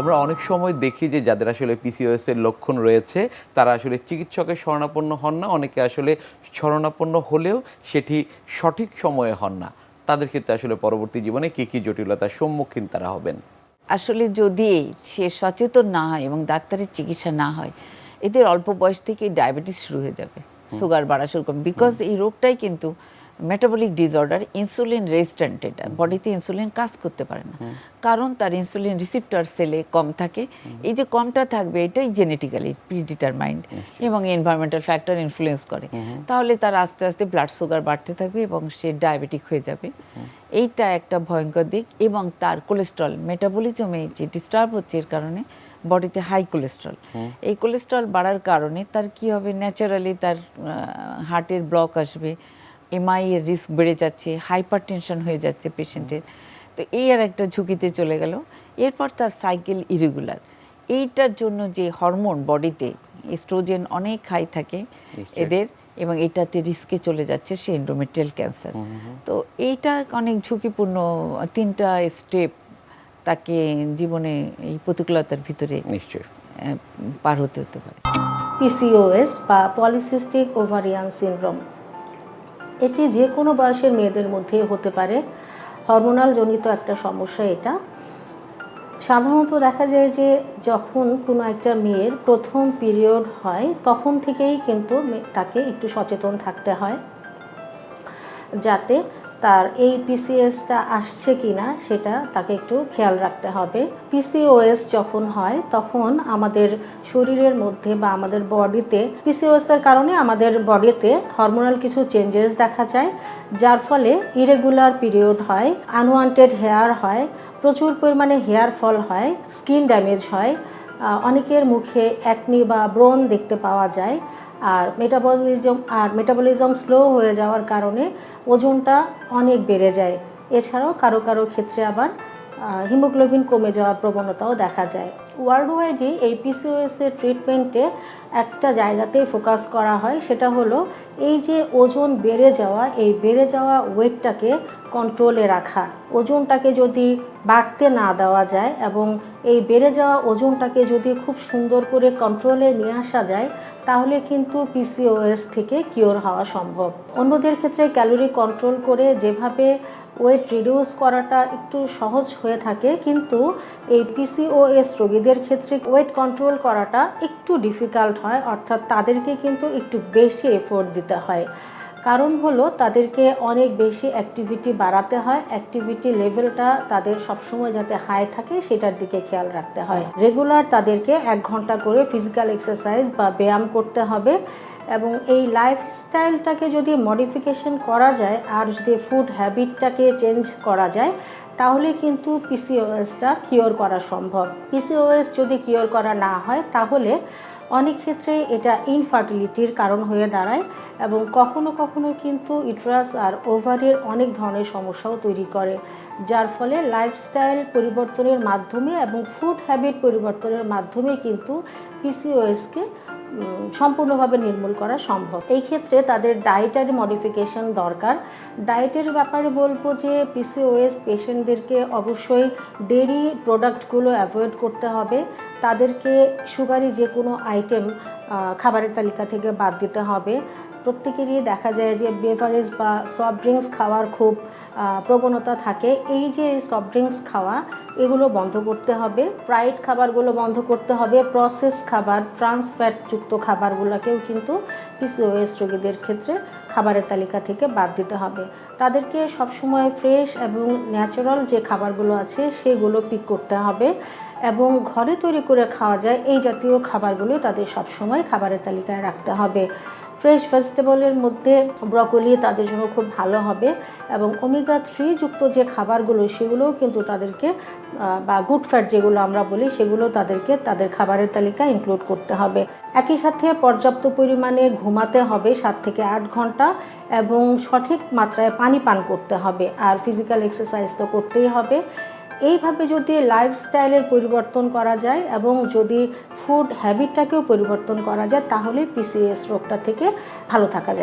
আমরা অনেক সময় দেখি যে যাদের আসলে পিসিওএস এর লক্ষণ রয়েছে তারা আসলে চিকিৎসকের শরণাপন্ন হন না অনেকে আসলে শরণাপন্ন হলেও সেটি সঠিক সময়ে হন না। তাদের ক্ষেত্রে আসলে পরবর্তী জীবনে কী কী জটিলতার সম্মুখীন তারা হবেন? আসলে যদি সে সচেতন না হয় এবং ডাক্তারের চিকিৎসা না হয় এদের অল্প বয়স থেকেই ডায়াবেটিস শুরু হয়ে যাবে সুগার বাড়া শুরু করবে বিকজ এই রোগটাই কিন্তু মেটাবলিক ডিসঅর্ডার ইনসুলিন রেজিস্ট্যান্ট এটা। বডিতে ইনসুলিন কাজ করতে পারে না। কারণ তার ইনসুলিন রিসিপ্টর সেলে কম থাকে। এই যে কমটা থাকবে এটাই জেনেটিক্যালি প্রিডিটারমাইন্ড এবং এনভায়রনমেন্টাল ফ্যাক্টর ইনফ্লুয়েন্স করে। তাহলে তার আস্তে আস্তে ব্লাড সুগার বাড়তে থাকবে এবং সে ডায়াবেটিক হয়ে যাবে। এইটা একটা ভয়ঙ্কর দিক এবং তার কোলেস্ট্রল মেটাবলিজমে যে ডিস্টার্ব হচ্ছে এর কারণে বডিতে হাই কোলেস্ট্রল এই কোলেস্ট্রল বাড়ার কারণে তার কি হবে? ন্যাচারালি তার হার্টের ব্লক আসবে। এমআই এর রিস্ক বেড়ে যাচ্ছে হাইপার টেনশন হয়ে যাচ্ছে পেশেন্টের তো এই আর একটা ঝুঁকিতে চলে গেল। এরপর তার সাইকেল ইরেগুলার এইটার জন্য যে হরমোন বডিতে এস্ট্রোজেন অনেক হাই থাকে এদের এবং এটাতে রিস্কে চলে যাচ্ছে সে এন্ডোমেট্রিয়াল ক্যান্সার তো এইটা অনেক ঝুঁকিপূর্ণ তিনটা স্টেপ তাকে জীবনে এই প্রতিকূলতার ভিতরে পার হতে হতে পারে। পিসিওএস বা পলিসিস্টিক ওভারিয়ান সিনড্রোম এটি যে কোনো বয়সের মেয়েদের মধ্যে হতে পারে। হরমোনাল জনিত একটা সমস্যা এটা। সাধারণত দেখা যায় যে যখন কোনো একটা মেয়ের প্রথম পিরিয়ড হয়, তখন থেকেই কিন্তু তাকে একটু সচেতন থাকতে হয়। যাতে তার এই পিসিএসটা আসছে কি না সেটা তাকে একটু খেয়াল রাখতে হবে। পিসিওএস যখন হয়, তখন আমাদের শরীরের মধ্যে বা আমাদের বডিতে পিসিওএস এর কারণে আমাদের বডিতে হরমোনাল কিছু চেঞ্জেস দেখা যায়, যার ফলে ইরেগুলার পিরিয়ড হয় আনওয়ান্টেড হেয়ার হয়, প্রচুর পরিমাণে হেয়ার ফল হয় স্কিন ড্যামেজ হয় অনেকের মুখে অ্যাকনি বা ব্রণ দেখতে পাওয়া যায়। আর মেটাবলিজম আর মেটাবলিজম স্লো হয়ে যাওয়ার কারণে ওজনটা অনেক বেড়ে যায়। এছাড়াও কারও কারও ক্ষেত্রে আবার হিমোগ্লোবিন কমে যাওয়ার প্রবণতাও দেখা যায়। ওয়ার্ল্ড ওয়াইডই এই পিসিওএস এর ট্রিটমেন্টে একটা জায়গাতেই ফোকাস করা হয়, সেটা হলো এই যে ওজন বেড়ে যাওয়া, এই বেড়ে যাওয়া ওয়েটটাকে কন্ট্রোলে রাখা। ওজনটাকে যদি বাড়তে না দেওয়া যায় এবং এই বেড়ে যাওয়া ওজনটাকে যদি খুব সুন্দর করে কন্ট্রোলে নিয়ে আসা যায়, তাহলে কিন্তু পিসিওএস থেকে কিওর হওয়া সম্ভব। অন্যদের ক্ষেত্রে ক্যালোরি কন্ট্রোল করে যেভাবে ওয়েট রিডিউস করাটা একটু সহজ হয়ে থাকে, কিন্তু এই পিসিওএস রোগীদের ক্ষেত্রে ওয়েট কন্ট্রোল করাটা একটু ডিফিকাল্ট হয়, অর্থাৎ তাদেরকে কিন্তু একটু বেশি এফোর্ট দিতে হয়। কারণ হলো তাদেরকে অনেক বেশি অ্যাক্টিভিটি বাড়াতে হয়। অ্যাক্টিভিটি লেভেলটা তাদের সবসময় যাতে হাই থাকে সেটার দিকে খেয়াল রাখতে হয়। রেগুলার তাদেরকে এক ঘণ্টা করে ফিজিক্যাল এক্সারসাইজ বা ব্যায়াম করতে হবে এবং এই লাইফস্টাইলটাকে যদি মডিফিকেশন করা যায় আর যদি ফুড হ্যাবিটটাকে চেঞ্জ করা যায়, তাহলে কিন্তু পিসিওএসটা কিওর করা সম্ভব। পিসিওএস যদি কিওর করা না হয়, তাহলে অনেক ক্ষেত্রে এটা ইনফার্টিলিটির কারণ হয়ে দাঁড়ায় এবং কখনো কখনো কিন্তু ইট্রাস আর ওভারের অনেক ধরনের সমস্যাও তৈরি করে, যার ফলে লাইফস্টাইল পরিবর্তনের মাধ্যমে এবং ফুড হ্যাবিট পরিবর্তনের মাধ্যমে কিন্তু পিসিওএসকে সম্পূর্ণভাবে নির্মূল করা সম্ভব। এই ক্ষেত্রে তাদের ডায়েটারি মডিফিকেশন দরকার। ডায়েটের ব্যাপারে বলব যে পিসিওএস পেশেন্টদেরকে অবশ্যই ডেরি প্রোডাক্টগুলো অ্যাভয়েড করতে হবে। তাদেরকে সুগারি যে কোনো আইটেম খাবারের তালিকা থেকে বাদ দিতে হবে। প্রত্যেকেরই দেখা যায় যে বেভারেজ বা সফট ড্রিঙ্কস খাওয়ার খুব প্রবণতা থাকে। এই যে সফট ড্রিঙ্কস খাওয়া, এগুলো বন্ধ করতে হবে। ফ্রাইড খাবারগুলো বন্ধ করতে হবে। প্রসেস খাবার ট্রান্স ফ্যাটযুক্ত খাবারগুলোকেও কিন্তু পিসিওএস রোগীদের ক্ষেত্রে খাবারের তালিকা থেকে বাদ দিতে হবে। তাদেরকে সবসময় ফ্রেশ এবং ন্যাচারাল যে খাবারগুলো আছে, সেগুলো পিক করতে হবে এবং ঘরে তৈরি করে খাওয়া যায়। এই জাতীয় খাবারগুলো তাদের সবসময় খাবারের তালিকায় রাখতে হবে। ফ্রেশ ভেজিটেবলের মধ্যে ব্রকলি তাদের জন্য খুব ভালো হবে এবং ওমেগা থ্রি যুক্ত যে খাবারগুলো, সেগুলোও কিন্তু তাদেরকে বা গুড ফ্যাট যেগুলো আমরা বলি, সেগুলো তাদেরকে তাদের খাবারের তালিকায় ইনক্লুড করতে হবে। একই সাথে পর্যাপ্ত পরিমাণে ঘুমাতে হবে সাত থেকে আট ঘণ্টা এবং সঠিক মাত্রায় পানি পান করতে হবে। আর ফিজিক্যাল এক্সারসাইজ তো করতেই হবে। এইভাবে যদি লাইফস্টাইলের পরিবর্তন করা যায় এবং যদি ফুড হ্যাবিটটাকেও পরিবর্তন করা যায়, তাহলে পিসিএস রোগটা থেকে ভালো থাকা যায়।